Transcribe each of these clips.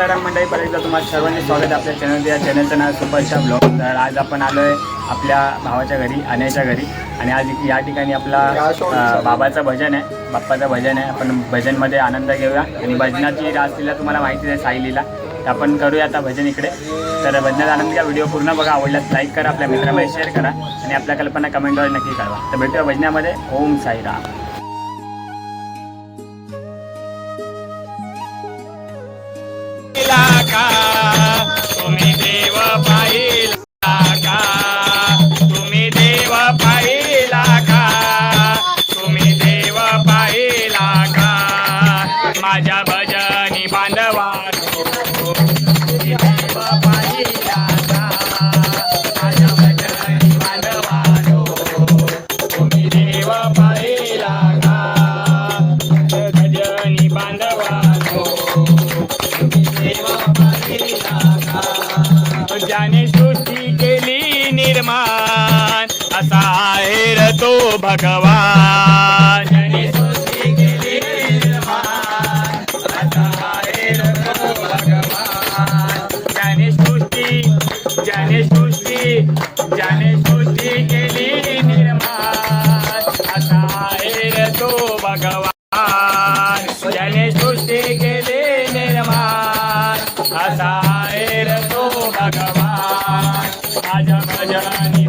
साईराम मंडळी. परत एकदा तुम्हाला सर्वांनी स्वागत आपल्या चॅनल या चॅनलचं नाव सुपरशा ब्लॉग तर आज आपण आलो आहे आपल्या भावाच्या घरी अनयाच्या घरी. आणि आज या ठिकाणी आपला बाबाचं भजन आहे बाप्पाचं भजन आहे. आपण भजनमध्ये आनंद घेऊया. आणि भजनाची रासलीला तुम्हाला माहिती आहे साईलीला तर आपण करूया आता भजन इकडे. तर भजनात आनंद घ्या व्हिडिओ पूर्ण बघा. आवडल्यास लाईक करा आपल्या मित्रामध्ये शेअर करा. आणि आपल्या कल्पना कमेंटवर नक्की कळवा. तर भेटूया भजनामध्ये. ओम साईराम. ज्याने सृष्टी केली निर्माण असा आहे तो भगवान. राजा माझ्या भजनी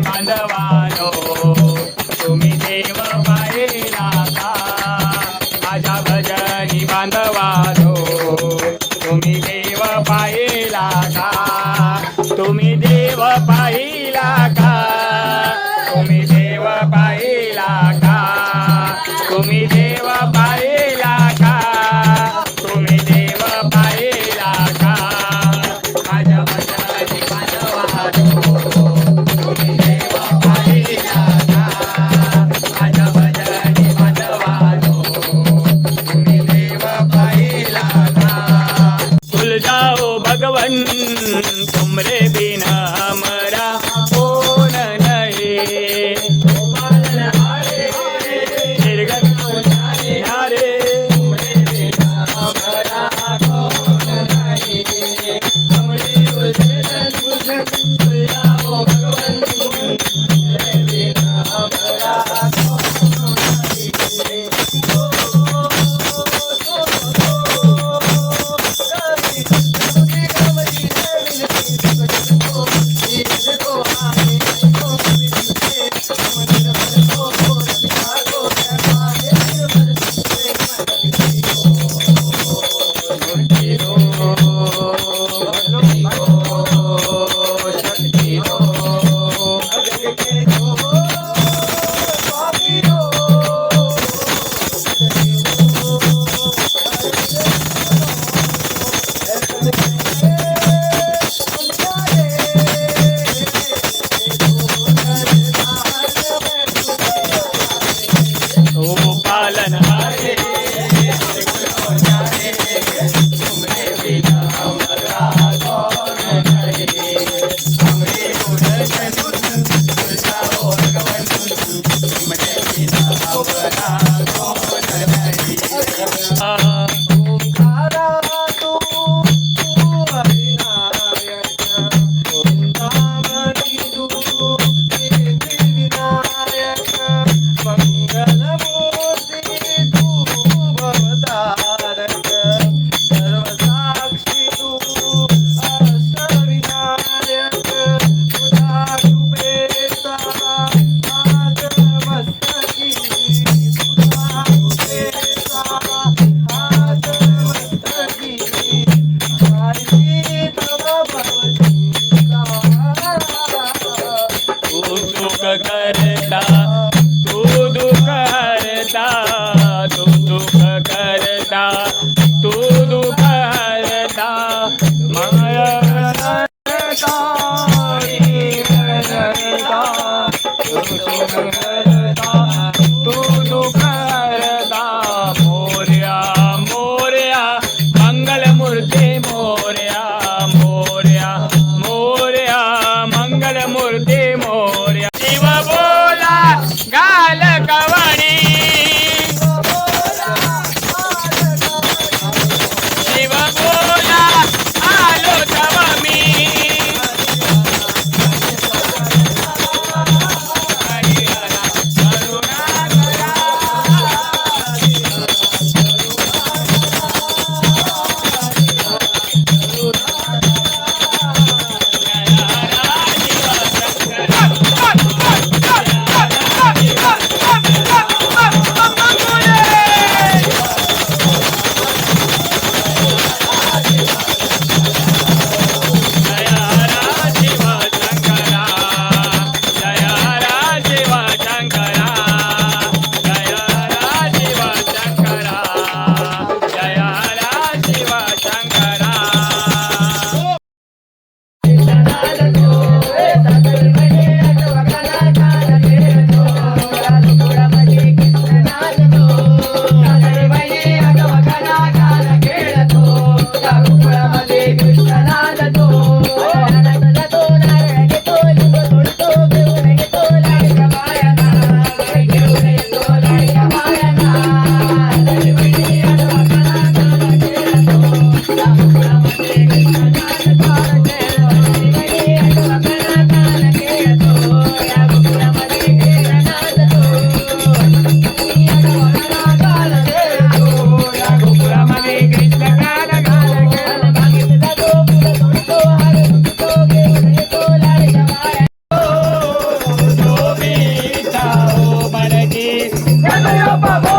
ba ba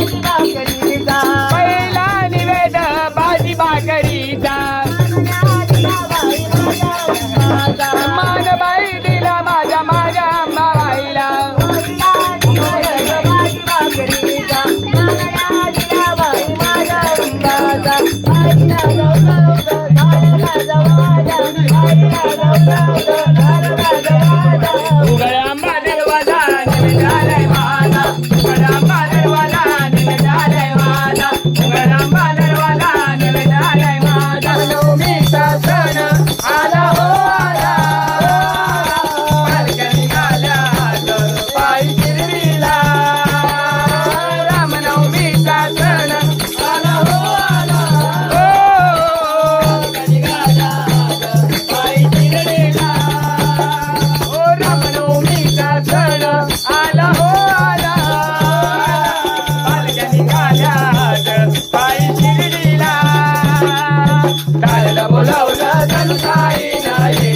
不知道说 Ay.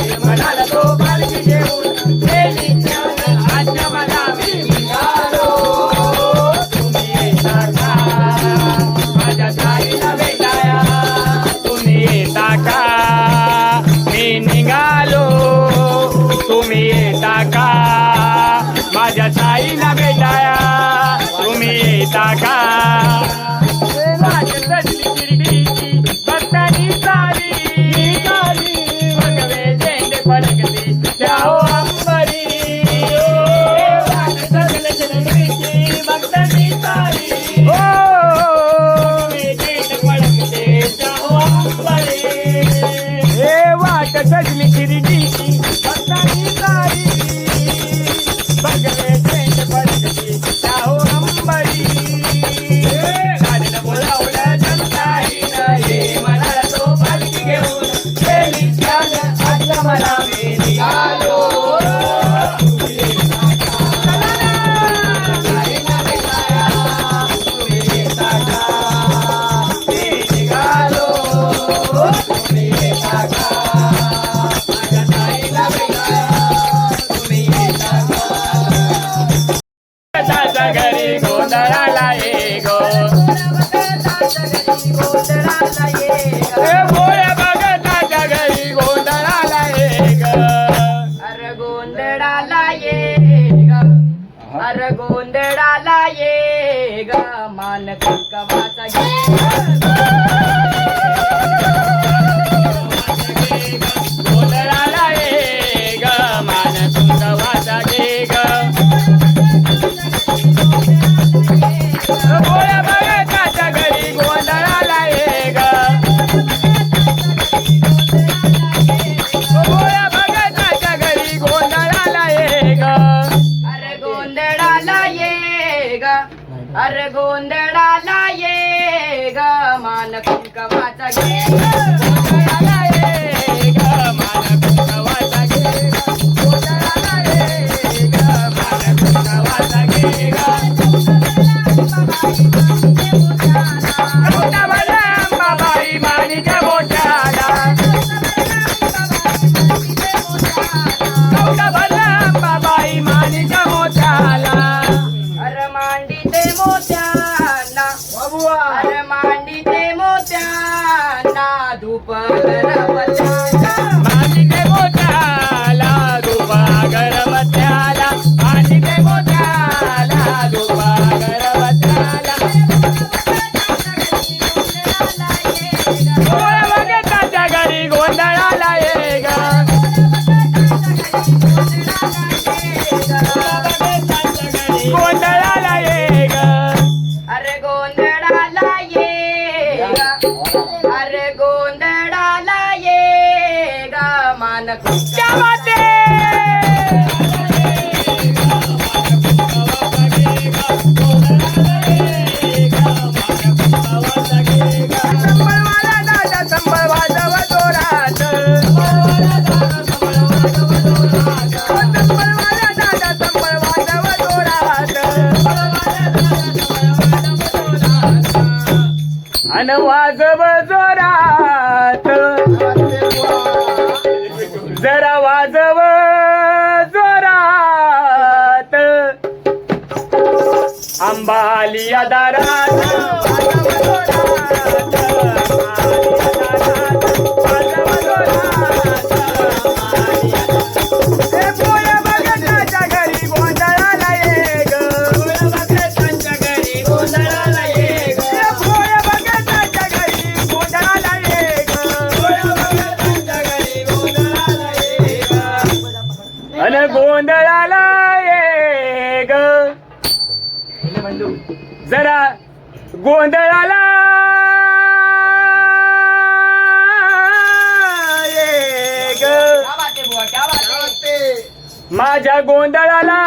माझ्या गोंधळाला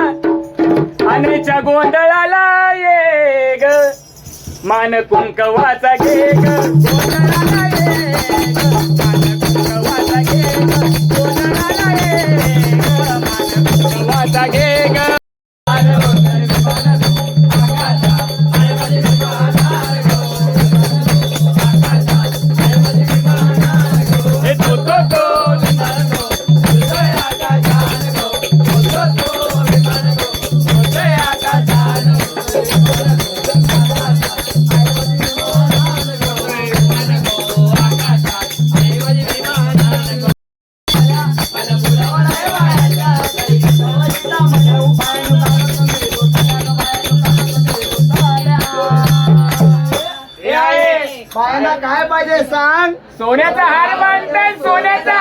अनेच्या गोंधळाला ये ग. मान कुंकवाचा घे गोंधळा सोन्याचा हार बांधताय सोन्याचा